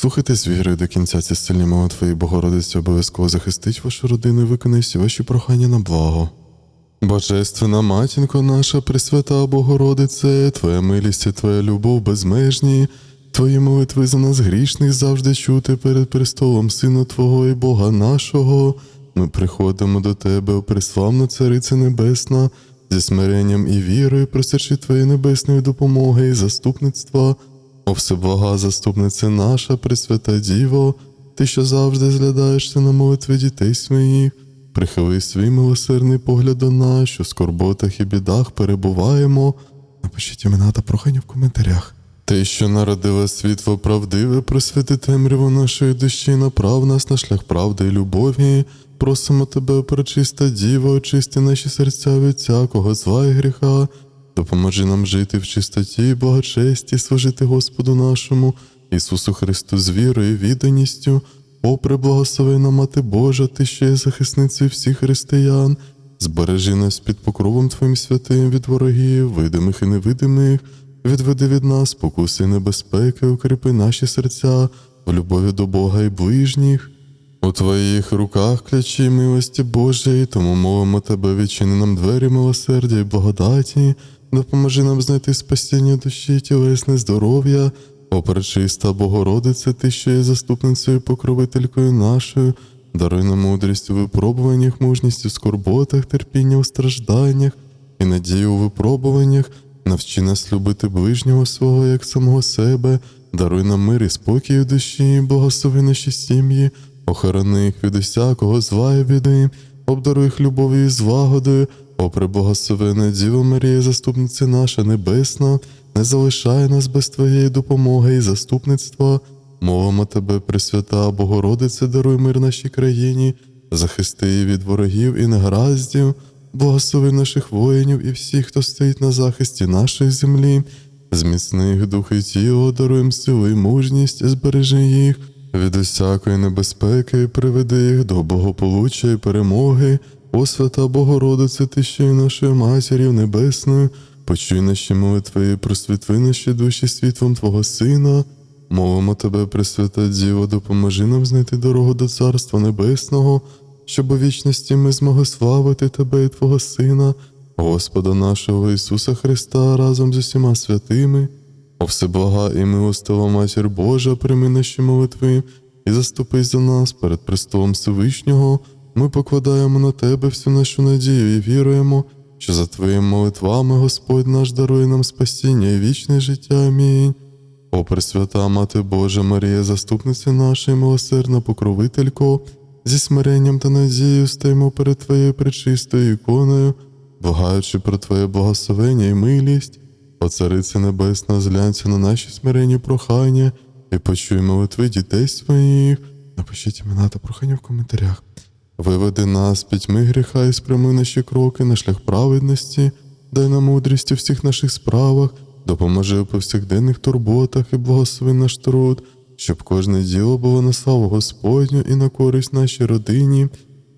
Слухайте з вірою до кінця ці сильні молитви, і Богородиця обов'язково захистить вашу родину і виконає всі ваші прохання на благо. Божественна матінко наша, Пресвята Богородице, Твоя милість і Твоя любов безмежні, Твої молитви за нас грішних завжди чути перед престолом Сина Твого і Бога нашого. Ми приходимо до Тебе, о преславна Цариця Небесна, зі смиренням і вірою, просячи Твоєї небесної допомоги і заступництва. О всеблага заступниця наша, Пресвята Діво, Ти, що завжди зглядаєшся на молитви дітей своїх, прихили свій милосердний погляд до нас, що в скорботах і бідах перебуваємо. Напишіть імена та прохання в коментарях. Ти, що народила світло правдиве, просвіти темряву нашої душі, направ нас на шлях правди і любові. Просимо тебе, пречиста Діва, очисти наші серця від всякого зла і гріха. Допоможи нам жити в чистоті і благочесті, служити Господу нашому, Ісусу Христу з вірою і відданістю. О, преблагословена Мати Божа, ти що є захисницею всіх християн. Збережи нас під покровом Твоїм святим від ворогів, видимих і невидимих. Відведи від нас спокуси і небезпеки, укріпи наші серця в любові до Бога і ближніх. У Твоїх руках ключі милості Божої, тому молимо Тебе, відчини нам двері милосердя і благодаті, допоможи нам знайти спасіння душі, тілесне здоров'я, О, пречиста Богородице, Ти, що є заступницею і покровителькою нашою, даруй нам мудрість у випробуваннях, мужність у скорботах, терпіння у стражданнях і надію у випробуваннях, навчи нас любити ближнього свого як самого себе, даруй нам мир і спокій у душі, благослови наші сім'ї, охорони їх від усякого зла і біди, обдаруй їх любов'ю і злагодою, о преблагословена Діво Марія, заступниця наша небесна, не залишай нас без Твоєї допомоги і заступництва. Молимо Тебе, Пресвята Богородице, даруй мир нашій країні, захисти її від ворогів і негараздів, благослови наших воїнів і всіх, хто стоїть на захисті нашої землі, зміцни їх дух і тіло, даруй їм сили і мужність, збережи їх від усякої небезпеки, приведи їх до благополуччя і перемоги. О свята Богородице, ти що є нашою матір'ю небесною, почуй наші молитви і наші душі світлом Твого Сина. Молимо Тебе, Пресвята Діво, допоможи нам знайти дорогу до Царства Небесного, щоб у вічності ми змогли славити Тебе і Твого Сина, Господа нашого Ісуса Христа разом з усіма святими. О всеблага і милостива Матір Божа, прийми наші молитви і заступись за нас перед престолом Всевишнього. Ми покладаємо на Тебе всю нашу надію і віруємо, що за Твоїми молитвами Господь наш дарує нам спасіння і вічне життя. Амінь. О Пресвята Мати Божа Марія, заступниця наша і милосердна покровителько, зі смиренням та надією стоїмо перед Твоєю пречистою іконою, благаючи про Твоє благословення і милість. О Царице Небесна, зглянься на наші смиренні прохання і почуй молитви дітей своїх. Напишіть імена та прохання в коментарях. Виведи нас пітьми гріха і спрямуй наші кроки на шлях праведності, дай нам мудрість у всіх наших справах, допоможи у повсякденних турботах і благослови наш труд, щоб кожне діло було на славу Господню і на користь нашій родині.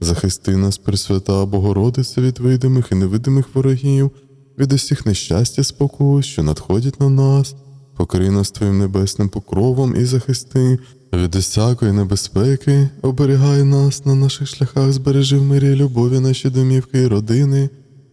Захисти нас, Пресвята Богородице, від видимих і невидимих ворогів, від усіх нещастя спокус, що надходять на нас, покрий нас Твоїм небесним покровом і захисти, від усякої небезпеки, оберігай нас на наших шляхах, збережи в мирі любові наші домівки і родини.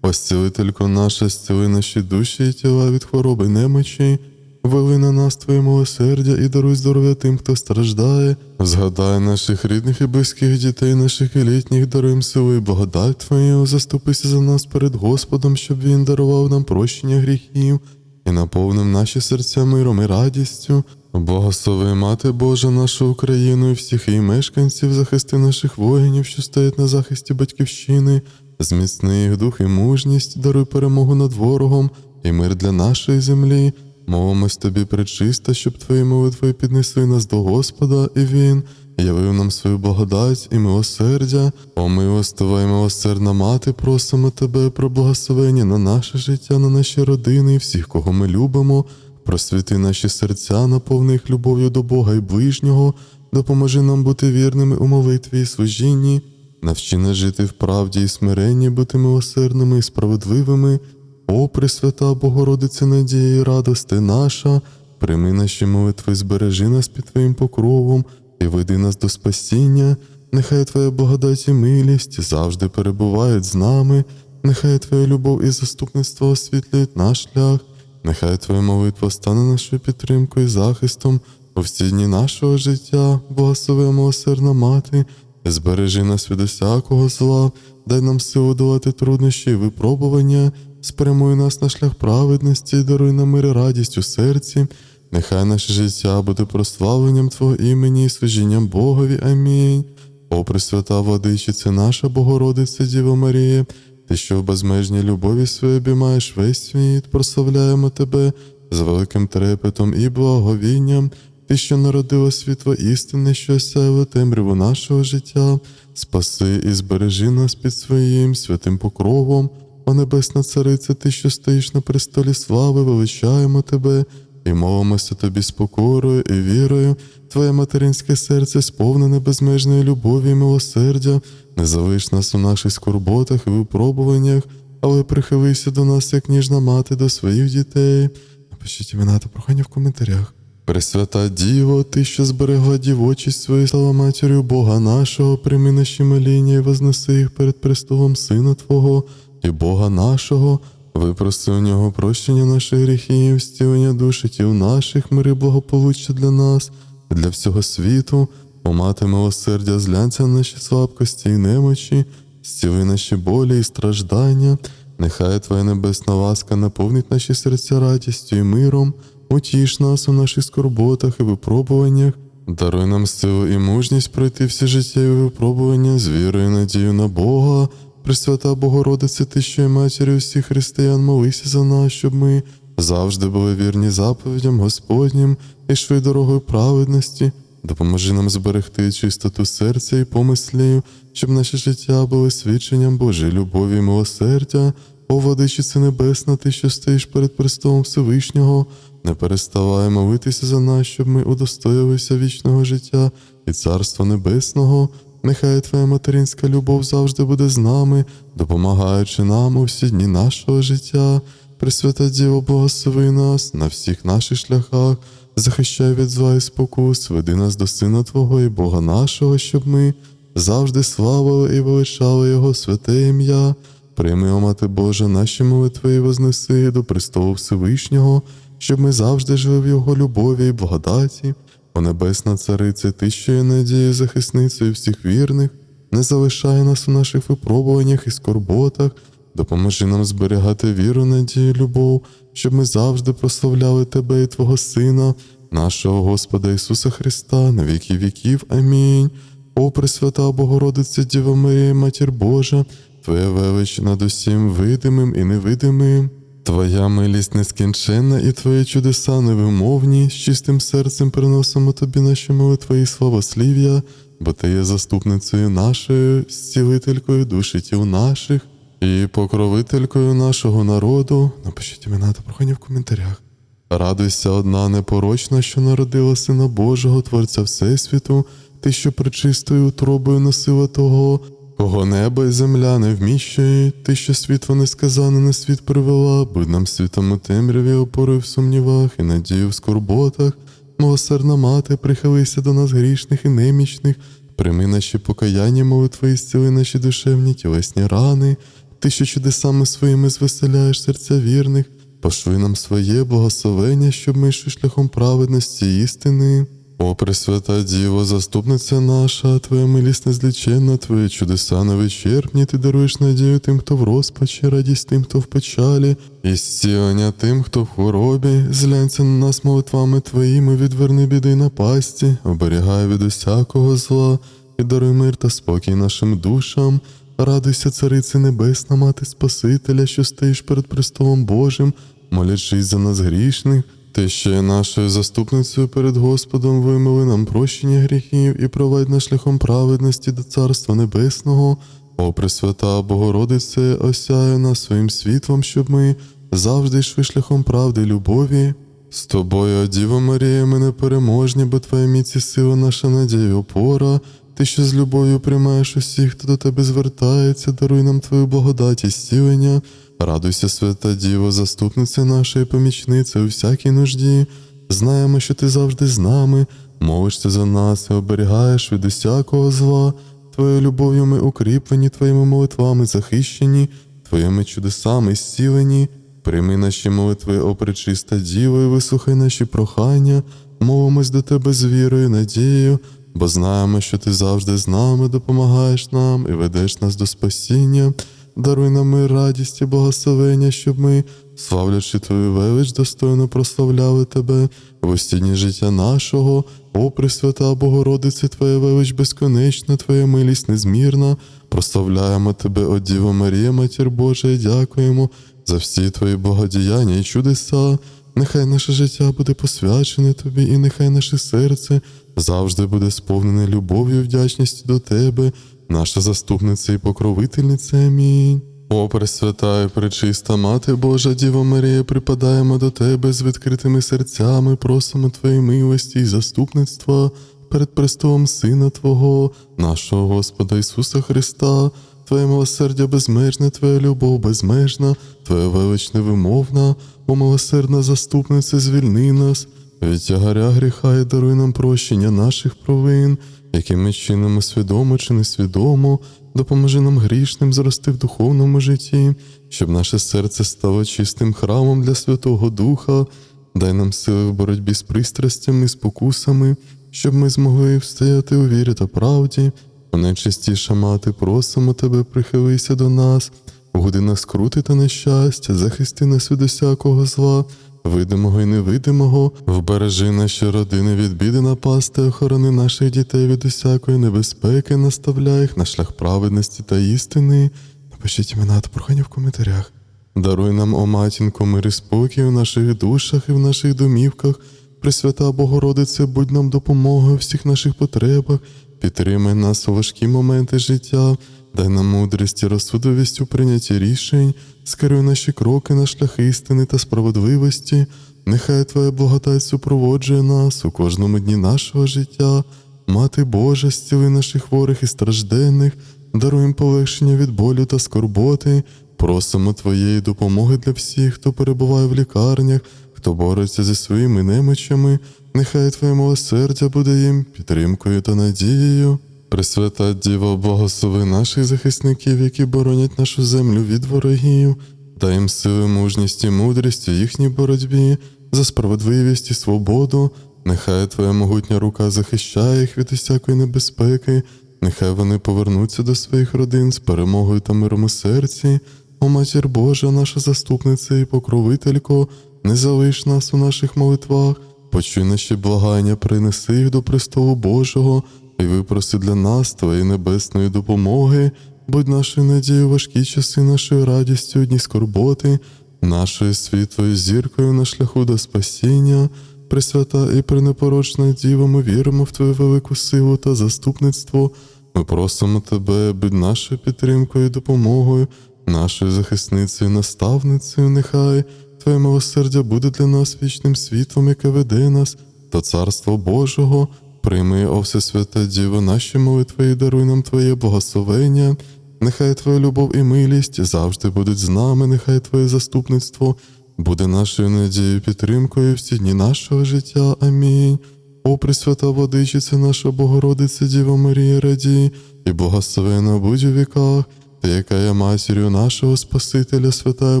Осцілителько наша, зціли наші душі і тіла від хвороби немочі, вели на нас Твоє милосердя і даруй здоров'я тим, хто страждає. Згадай наших рідних і близьких дітей, наших і літніх, даруй їм силу і благодать Твою, заступися за нас перед Господом, щоб Він дарував нам прощення гріхів і наповнив наші серця миром і радістю. Благослови Мати Божа нашу Україну і всіх її мешканців, захисти наших воїнів, що стоять на захисті батьківщини, зміцни їх дух і мужність, даруй перемогу над ворогом і мир для нашої землі. Молимось тобі пречиста, щоб твої молитви піднесли нас до Господа, і Він явив нам свою благодать і милосердя. О милостива і милосердна мати, просимо тебе про благословення на наше життя, на наші родини всіх, кого ми любимо. Просвіти наші серця, наповни їх любов'ю до Бога і ближнього, допоможи нам бути вірними у молитві і служінні, навчи нас жити в правді і смиренні, бути милосердними і справедливими. О, Пресвята Богородице надії, і радости наша, прийми наші молитви, збережи нас під Твоїм покровом і веди нас до спасіння. Нехай Твоя благодать і милість завжди перебувають з нами, нехай Твоя любов і заступництво освітлюють наш шлях, нехай Твоя молитва стане нашою підтримкою і захистом у всі дні нашого життя, благослови милосердна мати, збережи нас від усякого зла, дай нам силу долати труднощі і випробування, спрямуй нас на шлях праведності, даруй нам мир і радість у серці. Нехай наше життя буде прославленням Твого імені і служінням Богові. Амінь. О, Пресвята Владичице наша Богородице Діво Марія, ти, що в безмежній любові своїй обіймаєш весь світ, прославляємо тебе з великим трепетом і благовінням. Ти, що народила світло істини, що осяяло темряву нашого життя, спаси і збережи нас під своїм святим покровом, о Небесна Цариця, ти, що стоїш на престолі слави, величаємо тебе і молимося тобі з покорою і вірою. Твоє материнське серце сповнене безмежної любові і милосердя, не залиш нас у наших скорботах і випробуваннях, але прихилися до нас, як ніжна мати до своїх дітей. Напишіть імена та прохання в коментарях. Пресвята Діво, ти, що зберегла дівочість свою слава матір'ю Бога нашого, прийми наші моління і вознеси їх перед престолом Сина Твого і Бога нашого, випроси у нього прощення наших гріхів, зцілення душі тіл наших, мири благополуччя для нас, для всього світу, о мати милосердя, зглянься на наші слабкості і немочі, зціли наші болі і страждання. Нехай Твоя небесна ласка наповнить наші серця радістю і миром, утіш нас у наших скорботах і випробуваннях, даруй нам силу і мужність пройти всі життєві випробування з вірою і надією на Бога. Пресвята Богородице, ти, що є матір'ю всіх християн, молися за нас, щоб ми завжди були вірні заповідям Господнім і йшли дорогою праведності. Допоможи нам зберегти чистоту серця і помислів, щоб наше життя було свідченням Божої любові і милосердя. О, Владичице Небесна, ти, що стоїш перед престолом Всевишнього, не переставай молитися за нас, щоб ми удостоїлися вічного життя і Царства Небесного. Нехай Твоя материнська любов завжди буде з нами, допомагаючи нам у всі дні нашого життя. Пресвята Діво, благослови нас на всіх наших шляхах, захищай від зла і спокус, веди нас до Сина Твого і Бога нашого, щоб ми завжди славили і величали Його святе ім'я. Прийми, о Мати Божа, наші молитви і вознеси до престолу Всевишнього, щоб ми завжди жили в Його любові і благодаті. О Небесна Царице, Ти, що є надією захисницею всіх вірних, не залишай нас у наших випробуваннях і скорботах, допоможи нам зберігати віру, надію, любов, щоб ми завжди прославляли Тебе і Твого Сина, нашого Господа Ісуса Христа, на віки віків. Амінь. О, Пресвята Богородиця Діва Марія, Матір Божа, Твоя велич над усім видимим і невидимим. Твоя милість нескінченна і твої чудеса невимовні, з чистим серцем приносимо тобі наші молитви і славослів'я, бо ти є заступницею нашою, зцілителькою душі тіл наших і покровителькою нашого народу. Напишіть імена та прохання в коментарях. Радуйся, одна непорочна, що народила Сина Божого, Творця Всесвіту, ти, що причистою утробою носила того, кого небо і земля не вміщують, ти, що світло несказане на світ привела, будь нам світом у темряві, опорою в сумнівах і надію в скорботах. Милосердна мати, прихилися до нас грішних і немічних, прийми наші покаяння, молитви і зціли наші душевні тілесні рани, ти, що чудесами своїми звеселяєш серця вірних, пошли нам своє благословення, щоб ми йшли шляхом праведності істини. О, Пресвята Діво, заступниця наша, Твоя милість незліченна, Твої чудеса невичерпні, Ти даруєш надію тим, хто в розпачі, радість тим, хто в печалі, і зцілення тим, хто в хворобі, зглянься на нас молитвами Твоїми, відверни біди й напасті, оберігай від усякого зла, і даруй мир та спокій нашим душам. Радуйся, Царице Небесна, Мати Спасителя, що стоїш перед престолом Божим, молячись за нас грішних. Ти ще є нашою заступницею перед Господом, вимили нам прощення гріхів і провадь нас шляхом праведності до Царства Небесного. О, Пресвята Богородице, осяє нас своїм світлом, щоб ми завжди йшли шляхом правди любові. З тобою, о Діво Марія, ми непереможні, бо твоя міць і сила наша надія і опора. Ти, що з любов'ю приймаєш усіх, хто до тебе звертається, даруй нам твою благодать і зцілення. Радуйся, свята Діво, заступниця наша і помічниця у всякій нужді. Знаємо, що ти завжди з нами, молишся за нас і оберігаєш від усякого зла. Твоєю любов'ю ми укріплені, твоїми молитвами захищені, твоїми чудесами зцілені. Прийми наші молитви, о пречиста Діво, і вислухай наші прохання, молимось до тебе з вірою, надією, бо знаємо, що ти завжди з нами допомагаєш нам і ведеш нас до спасіння. Даруй нам мир, радість і благословення, щоб ми, славлячи Твою велич, достойно прославляли Тебе в остінні життя нашого, о Пресвята Богородице, Твоя велич безконечна, Твоя милість незмірна. Прославляємо Тебе, о Діво Марія, Матір Божа, і дякуємо за всі Твої благодіяння і чудеса. Нехай наше життя буде посвячене Тобі, і нехай наше серце завжди буде сповнене любов'ю і вдячністю до Тебе, наша заступниця і покровительниця. Амінь. О, Пресвята і пречиста Мати Божа Діва Марія, припадаємо до Тебе з відкритими серцями, просимо Твоєї милості і заступництва перед престолом Сина Твого, нашого Господа Ісуса Христа. Твоє милосердя безмежне, Твоя любов безмежна, Твоя велич невимовна, о милосердна заступниця, звільни нас від тягаря гріха і даруй нам прощення наших провин, які ми чинимо свідомо чи несвідомо, допоможи нам грішним зрости в духовному житті, щоб наше серце стало чистим храмом для Святого Духа, дай нам сили в боротьбі з пристрастями спокусами, щоб ми змогли встояти у вірі та правді. О найчистіша мати, просимо тебе, прихилися до нас, у годинах скрути та нещастя, захисти нас від усякого зла, видимого і невидимого, вбережи наші родини від біди напасти, охорони наших дітей від усякої небезпеки, наставляй їх на шлях праведності та істини. Напишіть імена та прохання в коментарях. Даруй нам, о матінко, мир і спокій у наших душах і в наших домівках. Пресвята Богородице, будь нам допомогою у всіх наших потребах, підтримай нас у важкі моменти життя, дай нам мудрість і розсудовість у прийнятті рішень, скеруй наші кроки на шлях істини та справедливості. Нехай Твоя благодать супроводжує нас у кожному дні нашого життя. Мати Божа, зціли наших хворих і стражденних, даруй їм полегшення від болю та скорботи. Просимо Твоєї допомоги для всіх, хто перебуває в лікарнях, хто бореться зі своїми немочами. Нехай Твоє милосердя буде їм підтримкою та надією. Пресвята Діва, благослови наших захисників, які боронять нашу землю від ворогів, дай їм сили, мужність і мудрість у їхній боротьбі за справедливість і свободу. Нехай Твоя могутня рука захищає їх від усякої небезпеки, нехай вони повернуться до своїх родин з перемогою та миром у серці. О матір Божа, наша заступниця і покровителько, не залиш нас у наших молитвах, почуй наші благання, принеси їх до престолу Божого і випроси для нас Твоєї небесної допомоги, будь нашою надією важкі часи, нашою радістю дні скорботи, нашою світлою зіркою на шляху до спасіння. Пресвята і пренепорочна Діва, ми віримо в Твою велику силу та заступництво. Ми просимо Тебе, будь нашою підтримкою і допомогою, нашою захисницею, наставницею, нехай Твоє милосердя буде для нас вічним світлом, яке веде нас до Царства Божого. Прийми, о Всесвята Діво, наші молитви і даруй нам Твоє благословення. Нехай Твоя любов і милість завжди будуть з нами, нехай Твоє заступництво буде нашою надією, підтримкою всі дні нашого життя. Амінь. О, Пресвята Водичиця, наша Богородиця Діва Марія, радій, і благословена будь у віках, ти, яка є матір'ю нашого Спасителя, Святая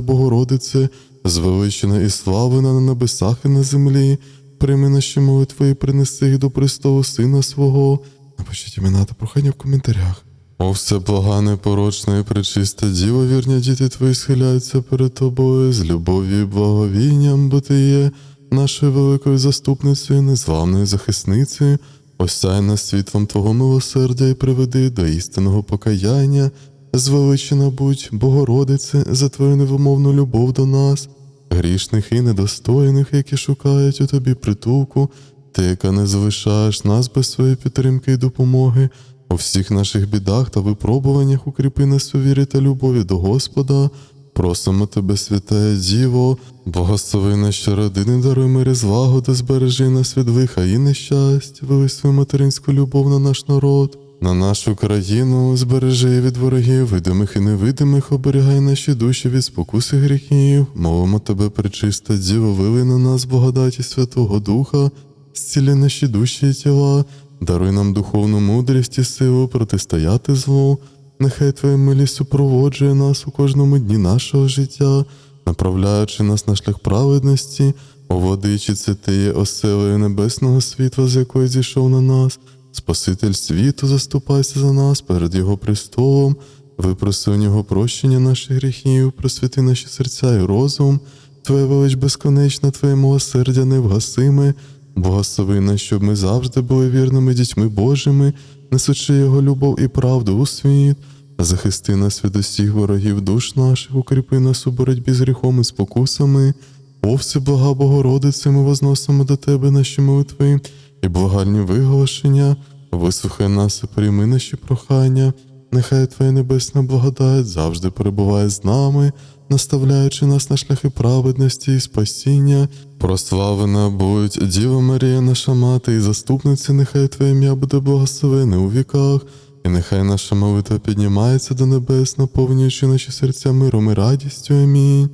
Богородице, звеличена і славена на небесах і на землі. Прийми наші молитви і принеси їх до престолу Сина свого. Напишіть імена та прохання в коментарях. О, все благане, порочне і пречисте Діво, вірні діти твої схиляються перед тобою з любов'ю і благовінням, бо ти є нашою великою заступницею, незламною захисницею. Осяй нас світлом Твого милосердя і приведи до істинного покаяння. Звеличена будь, Богородице, за Твою невимовну любов до нас, грішних і недостойних, які шукають у тобі притулку, ти, яка не залишаєш нас без своєї підтримки і допомоги. У всіх наших бідах та випробуваннях укріпи нас у вірі та любові до Господа. Просимо тебе, святая Діво, благослови наші родини, даруй мир і злагоду, збережи нас від лиха і нещасть, вели свою материнську любов на наш народ. На нашу країну, збережи від ворогів, видимих і невидимих, оберігай наші душі від спокуси гріхів. Мовимо тебе, причиста діво, вили на нас благодаті Святого Духа, зціли наші душі і тіла, даруй нам духовну мудрість і силу протистояти злу. Нехай Твоя милість супроводжує нас у кожному дні нашого життя, направляючи нас на шлях праведності, о водичице ти є оселею небесного світла, з якої зійшов на нас. Спаситель світу, заступайся за нас перед Його престолом, випроси у нього прощення наших гріхів, просвіти наші серця і розум, Твоя велич безконечна, Твоє милосердя невгасиме, благослови нас, щоб ми завжди були вірними дітьми Божими, несучи Його любов і правду у світ. Захисти нас від усіх ворогів душ наших, укріпи нас у боротьбі з гріхом і спокусами. О, всеблага Богородице, ми возносимо до Тебе наші молитви і благальні виголошення, вислухай нас і прийми наші прохання. Нехай Твоя небесна благодать завжди перебуває з нами, наставляючи нас на шляхи праведності і спасіння. Прославлена будь Діва Марія, наша мати і заступниця, нехай Твоє ім'я буде благословене у віках, і нехай наша молитва піднімається до небес, наповнюючи наші серця миром і радістю. Амінь.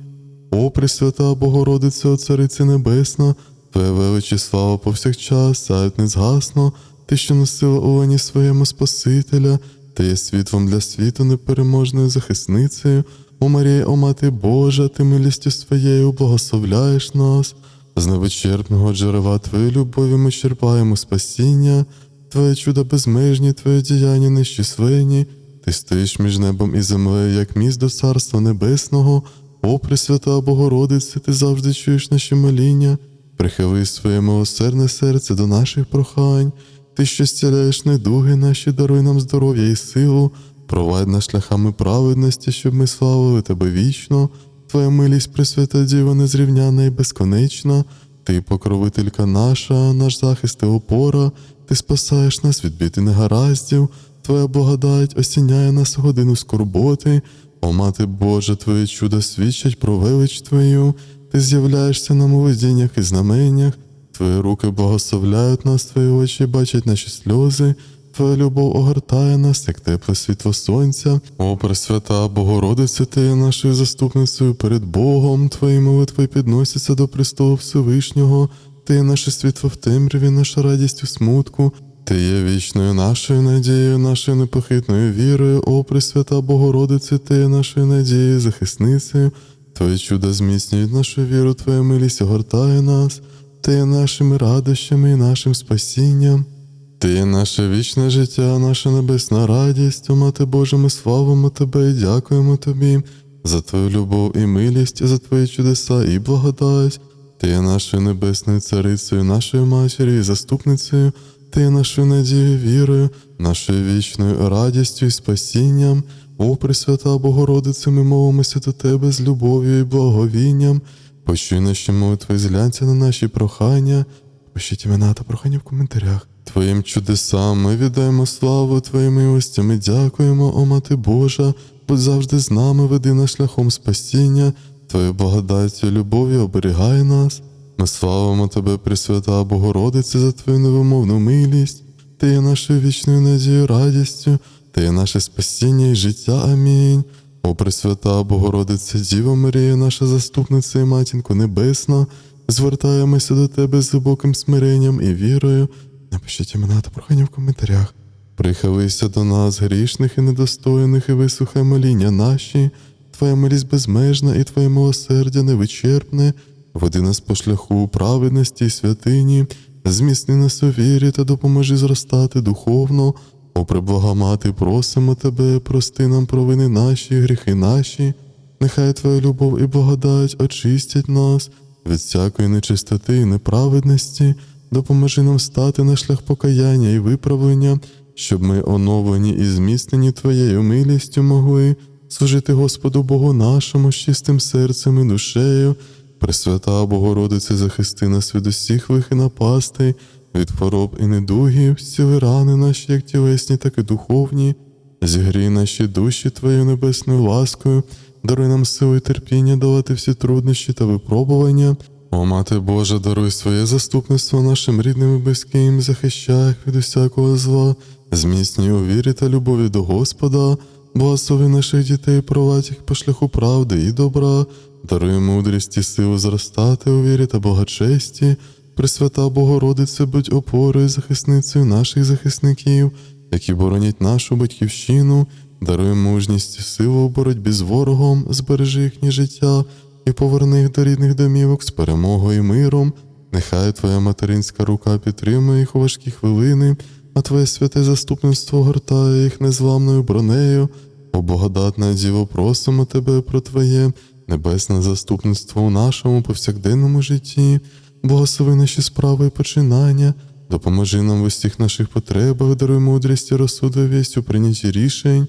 О, Пресвята Богородице, О Царице Небесна, Твоя велич слава повсякчас, сяють не згасно, Ти, що носила у своєму Спасителя, Ти є світлом для світу непереможною захисницею. О Марія, о Мати Божа, Ти милістю своєю благословляєш нас. З невичерпного джерела Твоєї любові ми черпаємо спасіння, Твоє чудо безмежні, Твоє діяння нещисленні. Ти стоїш між небом і землею, як міст до Царства Небесного. О, Пресвята Богородице, ти завжди чуєш наші моління, прихили своє милосердне серце до наших прохань, ти, що зціляєш недуги наші, даруй нам здоров'я і силу, провадь нас шляхами праведності, щоб ми славили тебе вічно. Твоя милість, Пресвята Діва, незрівняна і безконечна, ти покровителька наша, наш захист і опора, ти спасаєш нас від бід негараздів, Твоя благодать осіняє нас годину скорботи. О, Мати Божа, Твої чуда свідчать про велич Твою, Ти з'являєшся нам у видіннях і знаменнях, Твої руки благословляють нас, Твої очі бачать наші сльози, Твоя любов огортає нас, як тепле світло сонця. О, Пресвята Богородице, Ти є нашою заступницею перед Богом, Твої молитви підносяться до престолу Всевишнього, Ти є наше світло в темряві, наша радість у смутку. Ти є вічною нашою надією, нашою непохитною вірою, о Пресвята Богородице, Ти є нашою надією, захисницею. Твої чуда зміцнюють нашу віру, Твоя милість огортає нас, Ти є нашими радощами і нашим спасінням. Ти є наше вічне життя, наша небесна радість, Мати Божа, ми славимо Тебе і дякуємо Тобі за Твою любов і милість, за Твої чудеса і благодать. Ти є нашою небесною царицею, нашою матір'ю і заступницею. Ти є нашою надією, вірою, нашою вічною радістю і спасінням. О, Пресвята Богородице, ми молимося до Тебе з любов'ю і благовінням. Почуй наші молитви, зглянься на наші прохання. Пишіть імена та прохання в коментарях. Твоїм чудесам ми віддаємо славу Твоїм милостям і дякуємо, о Мати Божа, будь завжди з нами, веди нас шляхом спасіння, Твою благодаттю і любов'ю оберігай нас. Ми славимо Тебе, Пресвята Богородице, за Твою невимовну милість. Ти є нашою вічною надією, радістю, Ти наше спасіння і життя. Амінь. О Пресвята Богородице, Діва Марія, наша заступниця і матінко Небесна, звертаємося до Тебе з глибоким смиренням і вірою. Напишіть імена та прохання в коментарях. Прихилися до нас, грішних і недостойних, і вислухай моління наші. Твоя милість безмежна і Твоє милосердя невичерпне. Води нас по шляху праведності і святині, зміцни нас у вірі та допоможи зростати духовно. О, преблага мати, просимо тебе, прости нам провини наші, гріхи наші. Нехай Твоя любов і благодать очистять нас від всякої нечистоти і неправедності, допоможи нам стати на шлях покаяння і виправлення, щоб ми, оновлені і зміцнені Твоєю милістю, могли служити Господу Богу нашому з чистим серцем і душею. Пресвята Богородице, захисти нас від усіх лих і напастей, від хвороб і недугів, зціли рани наші, як тілесні, так і духовні. Зігрій наші душі Твоєю небесною ласкою, даруй нам силу і терпіння долати всі труднощі та випробування. О, Мати Божа, даруй своє заступництво нашим рідним і близьким, захищай їх від усякого зла, зміцнюй у вірі та любові до Господа, благослови наших дітей, провадь їх по шляху правди і добра, даруй мудрість і силу зростати у вірі та благочесті. Пресвята Богородице, будь опорою, захисницею наших захисників, які боронять нашу батьківщину, даруй мужність і силу у боротьбі з ворогом, збережи їхнє життя і поверни їх до рідних домівок з перемогою і миром. Нехай Твоя материнська рука підтримує їх у важкі хвилини, а Твоє святе заступництво гортає їх незламною бронею. О Богодатна Діво, просимо Тебе про Твоє небесне заступництво у нашому повсякденному житті, благослови наші справи і починання, допоможи нам в усіх наших потребах, даруй мудрість і розсудовість у прийнятті рішень.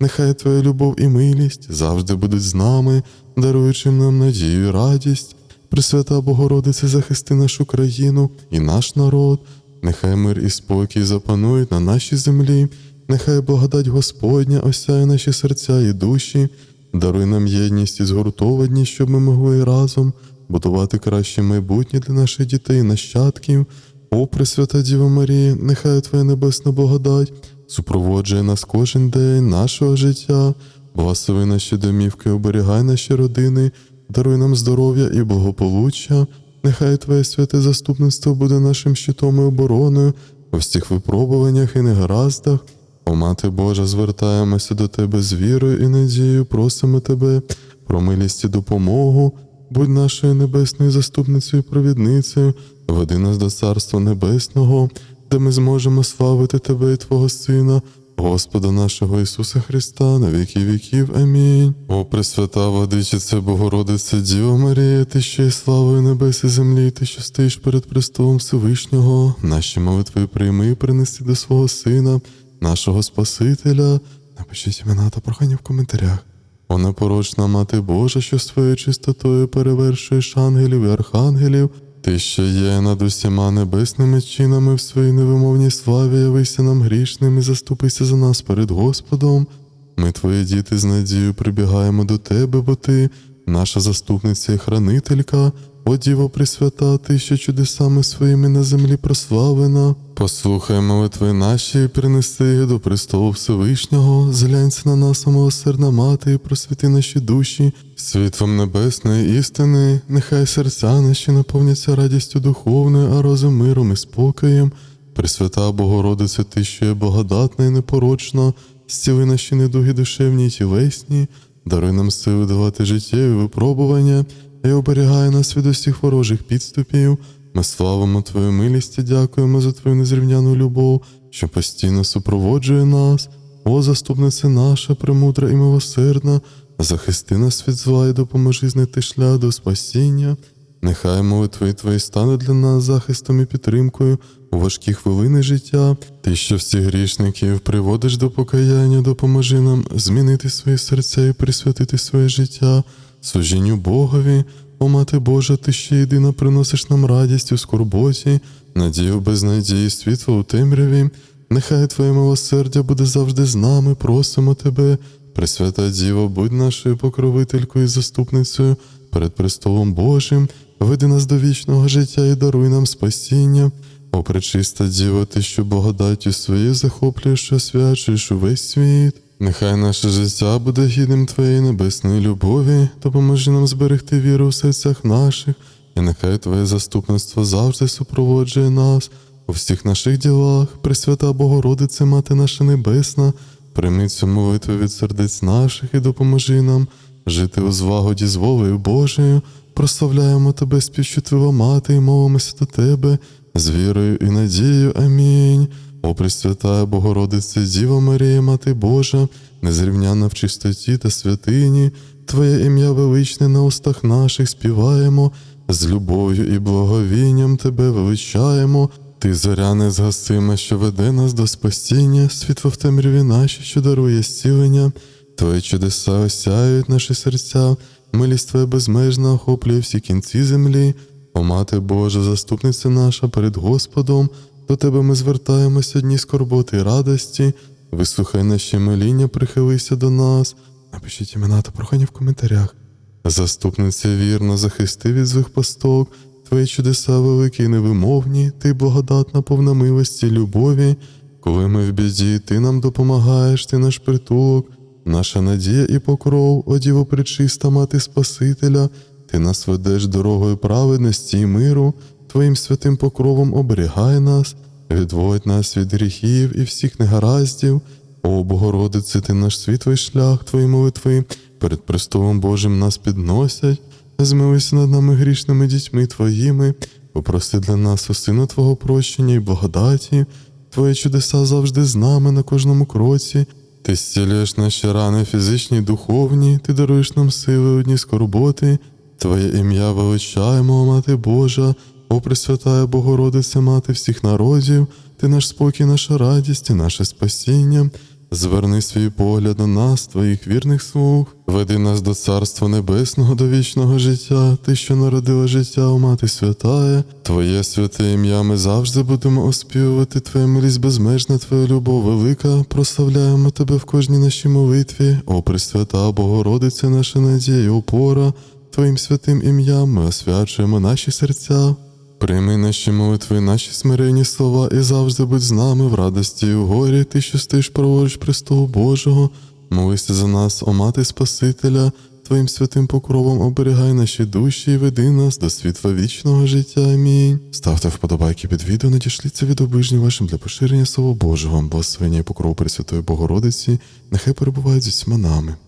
Нехай Твоя любов і милість завжди будуть з нами, даруючи нам надію і радість. Пресвята Богородице, захисти нашу країну і наш народ, нехай мир і спокій запанують на нашій землі, нехай благодать Господня осяє наші серця і душі, даруй нам єдність і згуртованість, щоб ми могли разом будувати краще майбутнє для наших дітей і нащадків. О, Пресвята Діва Марія, нехай Твоя небесна благодать супроводжує нас кожен день нашого життя, благослови наші домівки, оберігай наші родини, даруй нам здоров'я і благополуччя. Нехай Твоє святе заступництво буде нашим щитом і обороною у всіх випробуваннях і негараздах. О, Мати Божа, звертаємося до Тебе з вірою і надією, просимо Тебе про милість і допомогу. Будь нашою небесною заступницею і провідницею, веди нас до Царства Небесного, де ми зможемо славити Тебе і Твого Сина, Господа нашого Ісуса Христа, на віки віків. Амінь. О, Пресвята Владичице, Богородице, Діва Марія, Ти що є славою небес і землі, Ти, що стоїш перед престолом Всевишнього, наші молитви прийми і принеси до свого Сина, нашого Спасителя. Напишіть імена та прохання в коментарях. О порочна Мати Божа, що своєю чистотою перевершуєш ангелів і архангелів, ти, що є над усіма небесними чинами в своїй невимовній славі, явися нам грішним і заступися за нас перед Господом. Ми, твої діти, з надією прибігаємо до тебе, бо ти, наша заступниця і хранителька, о Діво Пресвята, ти, що чудесами своїми на землі прославлена. Послухай молитви наші і принеси їх до престолу Всевишнього, зглянься на нас, милосердна мати, і просвіти наші душі, світлом небесної істини, нехай серця наші наповняться радістю духовною, а розум миром і спокоєм. Пресвята Богородице, ти, що є благодатна і непорочна, зціли наші недуги душевні й тілесні, даруй нам сили давати життєві випробування і оберігай нас від усіх ворожих підступів. Ми славимо Твою милість і дякуємо за Твою незрівняну любов, що постійно супроводжує нас. О, заступниця наша, премудра і милосердна, захисти нас від зла і допоможи знайти шлях до спасіння. Нехай молитви Твої стануть для нас захистом і підтримкою у важкі хвилини життя. Ти, що всіх грішників приводиш до покаяння, допоможи нам змінити свої серця і присвятити своє життя, служінню Богові. О, Мати Божа, ти ще єдина приносиш нам радість у скорботі, надію без надії, світло у темряві. Нехай Твоє милосердя буде завжди з нами, просимо Тебе. Пресвята Діво, будь нашою покровителькою і заступницею перед престолом Божим, веди нас до вічного життя і даруй нам спасіння. О, пречиста Діво, ти, що благодаттю своєю захоплюєш, освячуєш увесь світ. Нехай наше життя буде гідним Твоєї небесної любові, допоможи нам зберегти віру в серцях наших, і нехай Твоє заступництво завжди супроводжує нас у всіх наших ділах, Пресвята Богородице, Мати наша Небесна, прийми цю молитву від сердець наших і допоможи нам жити у звагоді з волею Божою, прославляємо Тебе, співчутлива мати, і молимося до Тебе з вірою і надією. Амінь. О Пресвятая Богородице, Діва Марія, Мати Божа, незрівняна в чистоті та святині, Твоє ім'я величне на устах наших співаємо, з любов'ю і благовінням Тебе величаємо. Ти зоря незгасима, що веде нас до спасіння, світло в темряві наші, що дарує зцілення. Твої чудеса осяють наші серця, милість Твоя безмежна охоплює всі кінці землі. О Мати Божа, заступниця наша перед Господом, до Тебе ми звертаємося дні скорботи і радості. Вислухай наші моління, прихилися до нас. Напишіть імена та прохання в коментарях. Заступниця вірна, захисти від злих пасток, Твої чудеса великі і невимовні, ти благодатна, повна милості, любові. Коли ми в біді, ти нам допомагаєш, ти наш притулок, наша надія і покров, о Діво пречиста, мати Спасителя, ти нас ведеш дорогою праведності і миру, Твоїм святим покровом оберігай нас, відводь нас від гріхів і всіх негараздів. О Богородице, ти наш світлий шлях, Твої молитви перед престолом Божим нас підносять. Змилися над нами грішними дітьми Твоїми, попроси для нас у Сина Твого прощення і благодаті, Твої чудеса завжди з нами на кожному кроці. Ти зцілюєш наші рани фізичні й духовні, ти даруєш нам сили у дні скорботи, Твоє ім'я величаємо, Мати Божа, о Пресвятая Богородиця, Мати всіх народів, ти наш спокій, наша радість і наше спасіння. Зверни свій погляд на нас, твоїх вірних слуг, веди нас до Царства Небесного, до вічного життя, ти, що народила життя, о Мати святая, Твоє святе ім'я ми завжди будемо оспівувати, Твоя милість безмежна, Твоя любов велика, прославляємо Тебе в кожній нашій молитві, о Пресвята Богородиця, наша надія, і опора, Твоїм святим ім'ям ми освячуємо наші серця. Прийми наші молитви, наші смиренні слова, і завжди будь з нами в радості і у горі, ти, що стоїш праворуч престолу Божого, молися за нас, о мати Спасителя, Твоїм святим покровом оберігай наші душі і веди нас до світла вічного життя. Амінь. Ставте вподобайки під відео, надішліться від оближніх вашим для поширення Слова Божого, благословення і покров Пресвятої Богородиці, нехай перебувають з усіма нами.